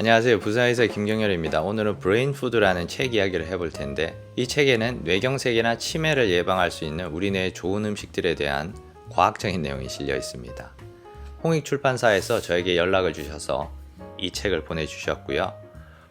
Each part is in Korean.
안녕하세요. 부산에서의 김경열입니다. 오늘은 브레인푸드라는 책 이야기를 해볼 텐데 이 책에는 뇌경색이나 치매를 예방할 수 있는 우리 뇌의 좋은 음식들에 대한 과학적인 내용이 실려 있습니다. 홍익 출판사에서 저에게 연락을 주셔서 이 책을 보내주셨고요.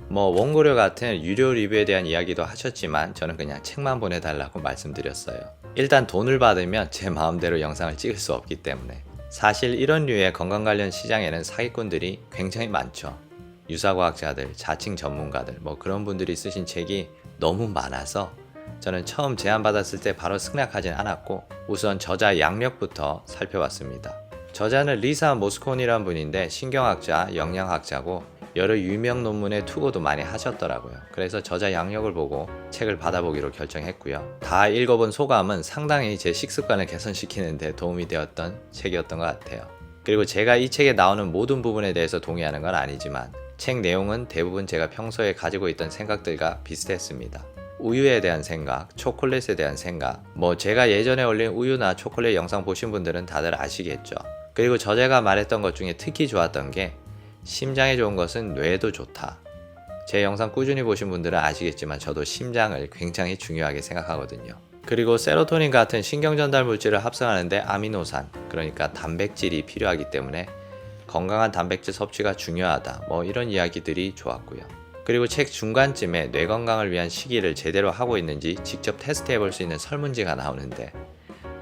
뭐 원고료 같은 유료 리뷰에 대한 이야기도 하셨지만 저는 그냥 책만 보내달라고 말씀드렸어요. 일단 돈을 받으면 제 마음대로 영상을 찍을 수 없기 때문에 사실 이런 류의 건강 관련 시장에는 사기꾼들이 굉장히 많죠. 유사과학자들, 자칭 전문가들, 뭐 그런 분들이 쓰신 책이 너무 많아서 저는 처음 제안받았을 때 바로 승낙하진 않았고 우선 저자 양력부터 살펴봤습니다. 저자는 리사 모스콘이란 분인데 신경학자, 영양학자고 여러 유명 논문에 투고도 많이 하셨더라고요. 그래서 저자 양력을 보고 책을 받아보기로 결정했고요. 다 읽어본 소감은 상당히 제 식습관을 개선시키는데 도움이 되었던 책이었던 것 같아요. 그리고 제가 이 책에 나오는 모든 부분에 대해서 동의하는 건 아니지만 책 내용은 대부분 제가 평소에 가지고 있던 생각들과 비슷했습니다. 우유에 대한 생각, 초콜릿에 대한 생각, 뭐 제가 예전에 올린 우유나 초콜릿 영상 보신 분들은 다들 아시겠죠. 그리고 저자가 말했던 것 중에 특히 좋았던 게 심장에 좋은 것은 뇌에도 좋다. 제 영상 꾸준히 보신 분들은 아시겠지만 저도 심장을 굉장히 중요하게 생각하거든요. 그리고 세로토닌 같은 신경전달 물질을 합성하는데 아미노산, 그러니까 단백질이 필요하기 때문에 건강한 단백질 섭취가 중요하다. 뭐 이런 이야기들이 좋았고요. 그리고 책 중간쯤에 뇌 건강을 위한 시기를 제대로 하고 있는지 직접 테스트해 볼 수 있는 설문지가 나오는데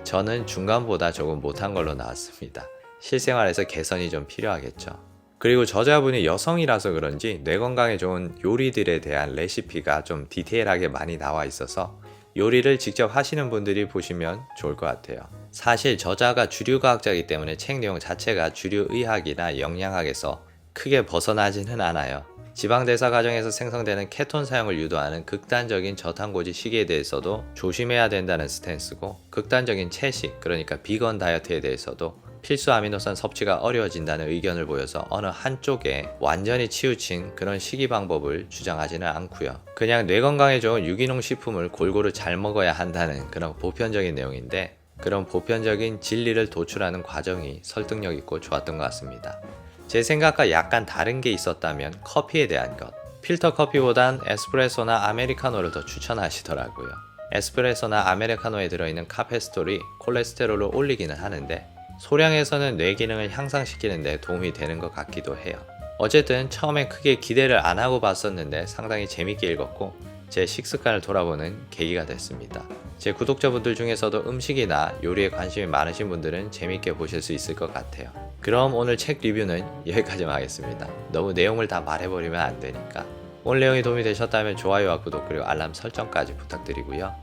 저는 중간보다 조금 못한 걸로 나왔습니다. 실생활에서 개선이 좀 필요하겠죠. 그리고 저자분이 여성이라서 그런지 뇌 건강에 좋은 요리들에 대한 레시피가 좀 디테일하게 많이 나와 있어서 요리를 직접 하시는 분들이 보시면 좋을 것 같아요. 사실 저자가 주류 과학자이기 때문에 책 내용 자체가 주류 의학이나 영양학에서 크게 벗어나지는 않아요. 지방대사 과정에서 생성되는 케톤 사용을 유도하는 극단적인 저탄고지 시기에 대해서도 조심해야 된다는 스탠스고 극단적인 채식 그러니까 비건 다이어트에 대해서도 필수 아미노산 섭취가 어려워진다는 의견을 보여서 어느 한쪽에 완전히 치우친 그런 식이 방법을 주장하지는 않고요. 그냥 뇌 건강에 좋은 유기농 식품을 골고루 잘 먹어야 한다는 그런 보편적인 내용인데 그런 보편적인 진리를 도출하는 과정이 설득력 있고 좋았던 것 같습니다. 제 생각과 약간 다른 게 있었다면 커피에 대한 것. 필터 커피보단 에스프레소나 아메리카노를 더 추천하시더라고요. 에스프레소나 아메리카노에 들어있는 카페스톨이 콜레스테롤을 올리기는 하는데 소량에서는 뇌 기능을 향상시키는데 도움이 되는 것 같기도 해요. 어쨌든 처음에 크게 기대를 안 하고 봤었는데 상당히 재밌게 읽었고 제 식습관을 돌아보는 계기가 됐습니다. 제 구독자분들 중에서도 음식이나 요리에 관심이 많으신 분들은 재밌게 보실 수 있을 것 같아요. 그럼 오늘 책 리뷰는 여기까지만 하겠습니다. 너무 내용을 다 말해버리면 안 되니까. 오늘 내용이 도움이 되셨다면 좋아요와 구독 그리고 알람 설정까지 부탁드리고요.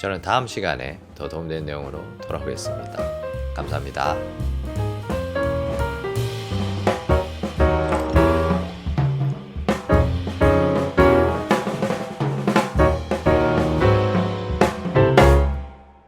저는 다음 시간에 더 도움되는 내용으로 돌아오겠습니다. 감사합니다.